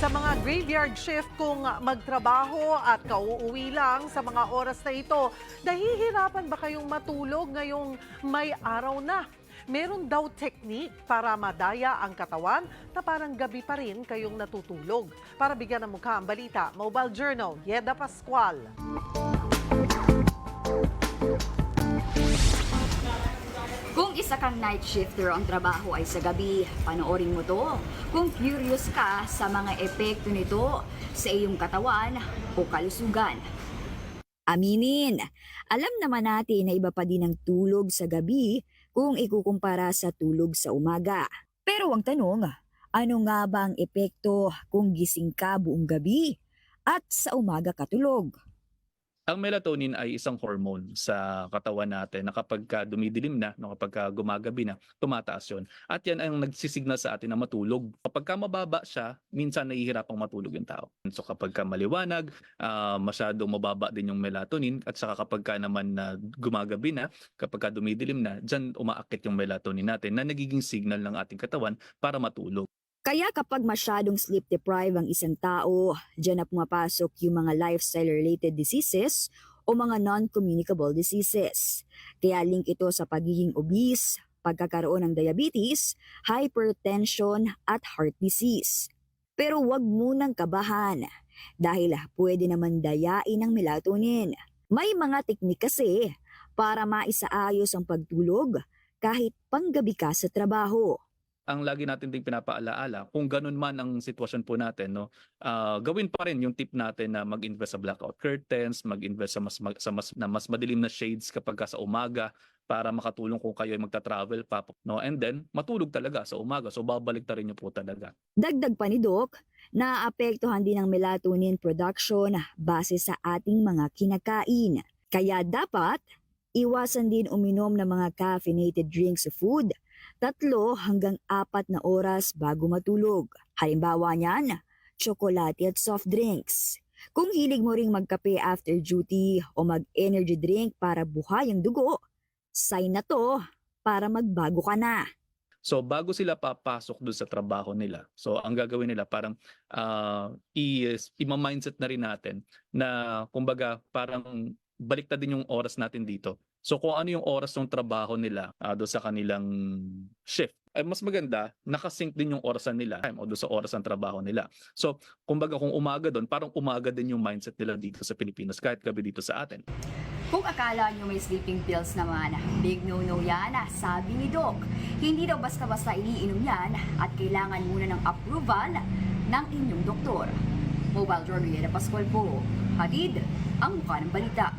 Sa mga graveyard shift kung magtrabaho at kauuwi lang sa mga oras na ito, nahihirapan ba kayong matulog ngayong may araw na? Meron daw technique para madaya ang katawan na parang gabi pa rin kayong natutulog. Para bigyan ng mukha ang balita, Mobile Journal, Yeda Pascual. Isa kang night shifter ang trabaho ay sa gabi, panoorin mo to. Kung curious ka sa mga epekto nito sa iyong katawan o kalusugan. Aminin, alam naman natin na iba pa din ang tulog sa gabi kung ikukumpara sa tulog sa umaga. Pero ang tanong, ano nga ba ang epekto kung gising ka buong gabi at sa umaga ka tulog? Ang melatonin ay isang hormone sa katawan natin na kapag ka dumidilim na, no, kapag ka gumagabi na, tumataas yun. At yan ang nagsisignal sa atin na matulog. Kapag ka mababa siya, minsan nahihirapang matulog yung tao. So kapag ka maliwanag, ah, masyadong mababa din yung melatonin at saka kapag ka naman na gumagabi na, kapag ka dumidilim na, dyan umaakit yung melatonin natin na nagiging signal ng ating katawan para matulog. Kaya kapag masyadong sleep deprived ang isang tao, dyan na pumapasok yung mga lifestyle-related diseases o mga non-communicable diseases. Kaya link ito sa pagiging obese, pagkakaroon ng diabetes, hypertension at heart disease. Pero huwag munang kabahan dahil pwede naman dayain ang melatonin. May mga teknik kasi para maisaayos ang pagtulog kahit panggabi ka sa trabaho. Ang lagi natin ding pinapaalaala, kung ganun man ang sitwasyon po natin, no, ah, gawin pa rin yung tip natin na mag-invest sa blackout curtains, mag-invest sa mas, mag- sa mas, na mas madilim na shades kapag ka sa umaga para makatulong kung kayo ay magta-travel pa. No? And then, matulog talaga sa umaga. So, babalik na rin nyo po talaga. Dagdag pa ni Doc, naapektuhan din ang melatonin production base sa ating mga kinakain. Kaya dapat, iwasan din uminom ng mga caffeinated drinks sa food, tatlo hanggang apat na oras bago matulog. Halimbawa niyan, tsokolate at soft drinks. Kung hilig mo ring magkape after duty o mag-energy drink para buhay ang dugo, sign na to para magbago ka na. So, bago sila papasok doon sa trabaho nila, so ang gagawin nila parang ah, i- i-mindset na rin natin na kumbaga parang baliktad din yung oras natin dito. So kung ano yung oras ng trabaho nila ah, doon sa kanilang shift, ay mas maganda nakasync din yung orasan nila time o doon sa oras ng trabaho nila. So kumbaga kung umaga doon, parang umaga din yung mindset nila dito sa Pilipinas kahit gabi dito sa atin. Kung akala nyo may sleeping pills naman, big no-no yan, sabi ni Doc. Hindi daw basta-basta iniinom yan at kailangan muna ng approval ng inyong doktor. Mobile Yeda Pascual po. Hadid, ang mukha ng balita.